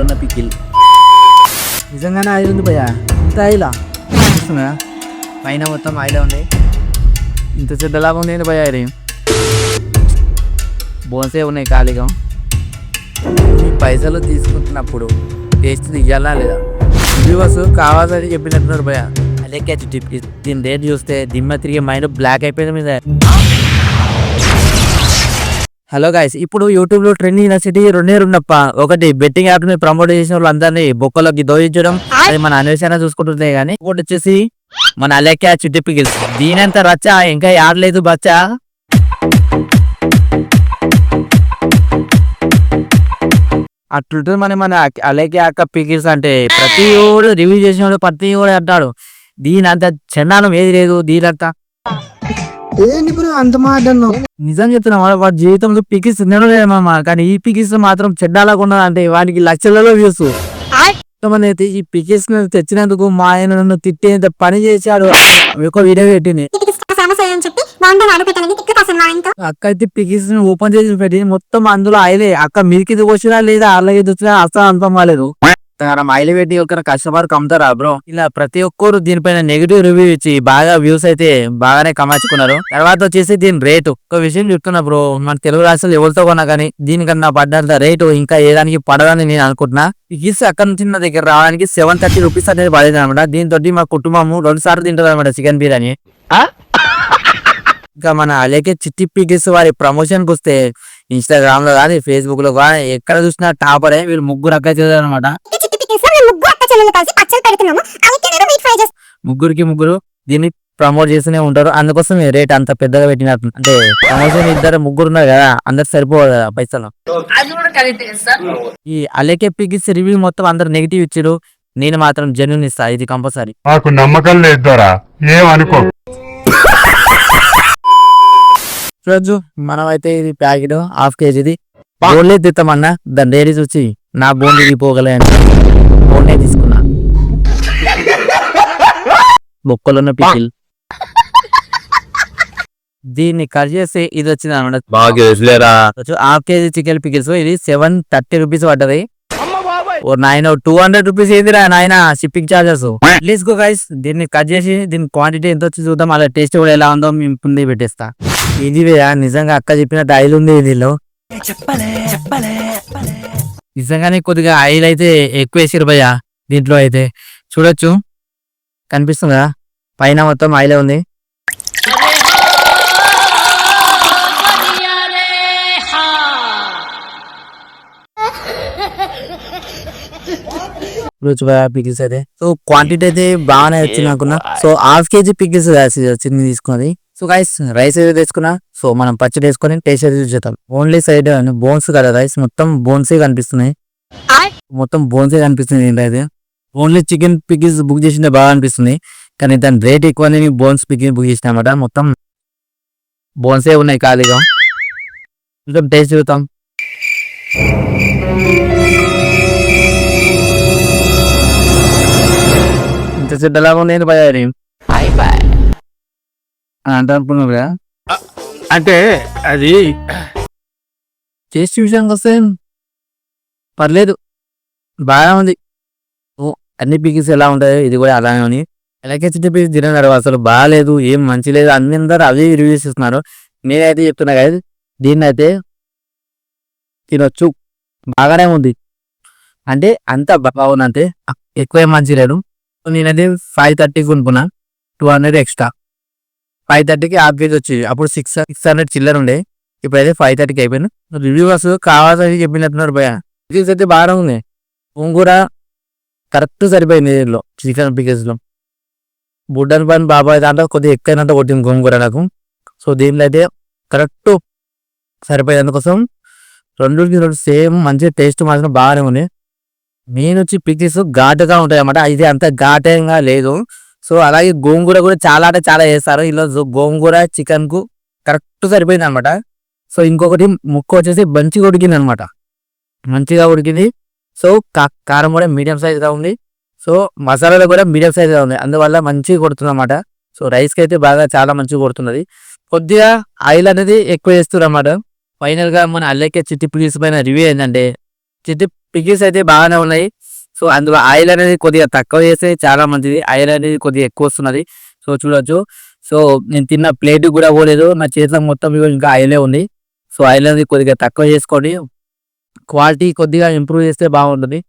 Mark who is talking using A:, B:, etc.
A: బొక్కలున్న pickle.
B: నిజంగానే oil ఉంది భయ్యా. ఇంత ఆయిలా? చూస్తున్నా
A: పైన మొత్తం ఆయిలే ఉంది.
B: ఇంత చెడ్డలాగా ఉంది ఏంటి భయ్యా ఇది?
A: బోన్సే ఉన్నాయి ఖాళీగా? ఈ పైసలు తీసుకుంటున్నప్పుడు టేస్ట్ తీయాలా లేదా?
B: వ్యూవర్స్ కావాలని చెప్పినట్టున్నారు భయ్యా.
A: అలాగే టిప్ దీని రేట్ చూస్తే దిమ్మ తిరిగి మైండ్ బ్లాక్ అయిపోయింది మీద. హలో గాయస్ ఇప్పుడు యూట్యూబ్లో ట్రెండింగ్ సిటీ రెండే రెండప్ప ఒకటి బెట్టింగ్ యాప్ని ప్రమోట్ చేసిన వాళ్ళందరినీ బొక్కలోకి దోయించడం అది మన అన్వేషణ చూసుకుంటుంది కానీ ఇంకోటి వచ్చేసి మన అలెక్కా చుట్టి పిగిల్స్ దీనంత రచ్చ ఇంకా ఆడలేదు బచ్చా. అట్లుంటుంది మన మన అలెక్కి అక్క పిగిల్స్ అంటే. ప్రతి ఓడు రివ్యూ చేసిన ప్రతి ఓడు అంటాడు. దీని అంత చండాలం ఏది లేదు దీనంతా
B: ఏంటి బ్రో అంత మాట?
A: నిజం చెప్తున్నా వాడు వాడి జీవితంలో పికిస్ తినడలేమమ్మా కానీ ఈ పికిస్ మాత్రం చెడ్డాలకుండా అంటే వానికి లక్షలలో వ్యూస్ కొంతమంది అయితే ఈ పికిస్ తెచ్చినందుకు మా ఆయన నన్ను తిట్టేంత పని చేశాడు ఒక వీడియో పెట్టింది. అక్క అయితే పికిస్ ఓపెన్ చేసి పెట్టి మొత్తం అందులో ఆయిలే అక్క మీరికి వచ్చినా లేదా అలాగే వచ్చినా అస్సలు అనుభవం కాలేదు. ఆయిల్ పెట్టి ఒక కస్టమర్ కమ్ముతారా బ్రో ఇలా ప్రతి ఒక్కరు దీనిపైన నెగిటివ్ రివ్యూ ఇచ్చి బాగా వ్యూస్ అయితే బాగానే కమాచుకున్నారు తర్వాత వచ్చేసి దీని రేటు ఒక విషయం చెప్తున్నా బ్రో మన తెలుగు రాష్ట్రాలు ఎవరితో కొన్నా కానీ దీనికన్నా పడ్డంత రేటు ఇంకా ఏదానికి పడదని నేను అనుకుంటున్నా. గిస్ అక్కడ నుంచి నా దగ్గర రావడానికి సెవెన్ థర్టీ రూపీస్ అనేది పడేది అనమాట దీంతో మా కుటుంబము రెండు సార్లు తింటుంది అనమాట చికెన్ బిర్యానీ ఇంకా మన అలాగే చిట్టి పిగిస్ వారి ప్రమోషన్ వస్తే ఇన్స్టాగ్రామ్లో కానీ ఫేస్బుక్లో కానీ ఎక్కడ చూసినా టాపరే వీళ్ళు ముగ్గురు అక్క అనమాట
C: చిట్టి పికిల్స్లో మేము ముగ్గురు అక్క చెల్లెలు కలిసి పచ్చడి పెడుతున్నాము. అలాగే మీట్ ఫ్రై చేస్తాను
A: ముగ్గురికి ముగ్గురు దీన్ని ప్రమోట్ చేస్తూనే ఉంటారు. అందుకోసం రేట్ అంత పెద్దగా పెట్టినట్టు అంటే ప్రమోషన్ ఇద్దరు ముగ్గురు ఉన్నారు కదా అందరు సరిపోదు కదా పైసలు. ఈ అలేకే పిగిస్ రివ్యూ మొత్తం అందరు నెగిటివ్ ఇచ్చారు నేను మాత్రం జెన్యున్ ఇస్తా ఇది కంపల్సరీ
D: నాకు నమ్మకం లేదు ఏమనుకో.
A: రోజు మనం అయితే ఇది ప్యాకెట్ హాఫ్ కేజీది బోన్లే తిత్తామన్నా దాని డైరీ చూసి నా బోన్లు తీపోగలే అంటే బోన్లే తీసుకున్నా బొక్కలున్న పికిల్ దీన్ని కట్ చేస్తే ఇది వచ్చింది అనమాట.
D: బాగా
A: హాఫ్ కేజీ చికెన్ పికిల్స్. ఇది సెవెన్ థర్టీ రూపీస్ పడ్డది. ఓ నాయన టూ హండ్రెడ్ రూపీస్ ఏందిరా నాయన shipping charges. Please go guys దీన్ని కట్ చేసి దీని క్వాంటిటీ ఎంత వచ్చి చూద్దాం. అలా టేస్ట్ కూడా ఎలా ఉందో మేము ముందే పెట్టేస్తా. ఇది వేయా నిజంగా అక్క చెప్పినట్టు ఆయిల్ ఉంది దీనిలో. నిజంగానే కొద్దిగా ఆయిల్ అయితే ఎక్కువ వేసిరు భయ్య దీంట్లో అయితే. చూడొచ్చు. కనిపిస్తుందా? పైన మొత్తం ఆయిలే ఉంది. రుచి పికిల్స్ అయితే. సో క్వాంటిటీ అయితే బాగానే వచ్చింది అనుకున్నా. సో హాఫ్ కేజీ పికిల్స్ వచ్చింది తీసుకున్నది. సో గైస్ రైస్ అయితే తెచ్చుకున్నా సో మనం పచ్చడి వేసుకొని టేస్ట్ అయితే చూసేద్దాం. ఓన్లీ సైడ్ బోన్స్ కదా రైస్ మొత్తం బోన్సే కనిపిస్తున్నాయి. మొత్తం బోన్సే కనిపిస్తుంది ఏంటైతే ఓన్లీ చికెన్ పికిల్స్ బుక్ చేసిందే బాగా అనిపిస్తుంది. కానీ దాని రేట్ ఎక్కువ అని బోన్స్ పికిల్ బుక్ చేసిన అనమాట మొత్తం బోన్సే ఉన్నాయి ఖాళీగా. కొంచెం టేస్ట్ చూద్దాం. ఇంత చెడ్డలాగా నేను భయారి అంటే అనుకున్నావు కదా.
D: అంటే అది
A: టేస్ట్ విషయానికి వస్తే పర్లేదు. బాగా ఉంది. ఓ, అన్ని పికిల్స్ ఎలా ఉంటాయో ఇది కూడా అలానే ఉంది. ఎలక్ట్రిసిటీ బిల్ తినన్నారు అసలు బాగాలేదు ఏం మంచి లేదు. అన్ని అందరూ అవే రివ్యూస్ ఇస్తున్నారు. నేనైతే చెప్తున్నా కదా దీన్ని అయితే తినొచ్చు. బాగానే ఉంది. అంటే అంత బాగుంది ఎక్కువ ఏం మంచి లేదు. నేనైతే ఫైవ్ థర్టీకి కొనుక్కున్నా. టూ హండ్రెడ్ ఎక్స్ట్రా ఫైవ్ థర్టీకి హాఫ్ కేజీ వచ్చి అప్పుడు సిక్స్ సిక్స్ హండ్రెడ్ చిల్లర ఉండే. ఇప్పుడైతే ఫైవ్ థర్టీకి అయిపోయింది. రివ్యూవర్స్ కావాలని చెప్పినట్టున్నారు భయ రివ్యూస్ అయితే బాగానే ఉంది గోంగూర కరెక్ట్ సరిపోయింది దీనిలో చికెన్ పికెస్లో బుడ్డన్ పని బాబాయ్ దాంట్లో కొద్దిగా ఎక్కువైనంత కొట్టింది గోంగూర నాకు. సో దీనిలో అయితే కరెక్ట్ సరిపోయింది అందుకోసం రెండుకి రెండు సేమ్ మంచి టేస్ట్ మాత్రం బాగానే ఉంది. మెయిన్ వచ్చి పికిల్స్ ఘాటుగా ఉంటాయి అన్నమాట ఇది అంత ఘాటంగా లేదు. సో అలాగే గోంగూర కూడా చాలా అంటే చాలా చేస్తారు ఈరోజు గోంగూర చికెన్కు కరెక్ట్ సరిపోయింది అనమాట సో ఇంకొకటి ముక్క వచ్చేసి మంచిగా ఉడికింది అనమాట మంచిగా ఉడికింది. సో కారం కూడా మీడియం సైజ్గా ఉంది. సో మసాలాలు కూడా మీడియం సైజ్ ఉంది అందువల్ల మంచిగా కొడుతుంది అనమాట సో రైస్కి అయితే బాగా చాలా మంచిగా కొడుతున్నది. కొద్దిగా ఆయిల్ అనేది ఎక్కువ వేస్తున్నారు అన్నమాట ఫైనల్గా మన అల్లెకే చిట్టి పిగిల్స్ పైన రివ్యూ ఏంటంటే చిట్టి పిగిల్స్ అయితే బాగానే ఉన్నాయి. సో అందులో ఆయిల్ అనేది కొద్దిగా తక్కువ చేస్తే చాలా మంచిది. ఆయిల్ అనేది కొద్దిగా ఎక్కువ వస్తున్నది. సో చూడొచ్చు. సో నేను తిన్న ప్లేట్ కూడా పోలేదు. నా చేతిలో మొత్తం ఇంకా ఆయిలే ఉంది. సో ఆయిల్ అనేది కొద్దిగా తక్కువ చేసుకోండి క్వాలిటీ కొద్దిగా ఇంప్రూవ్ చేస్తే బాగుంటుంది.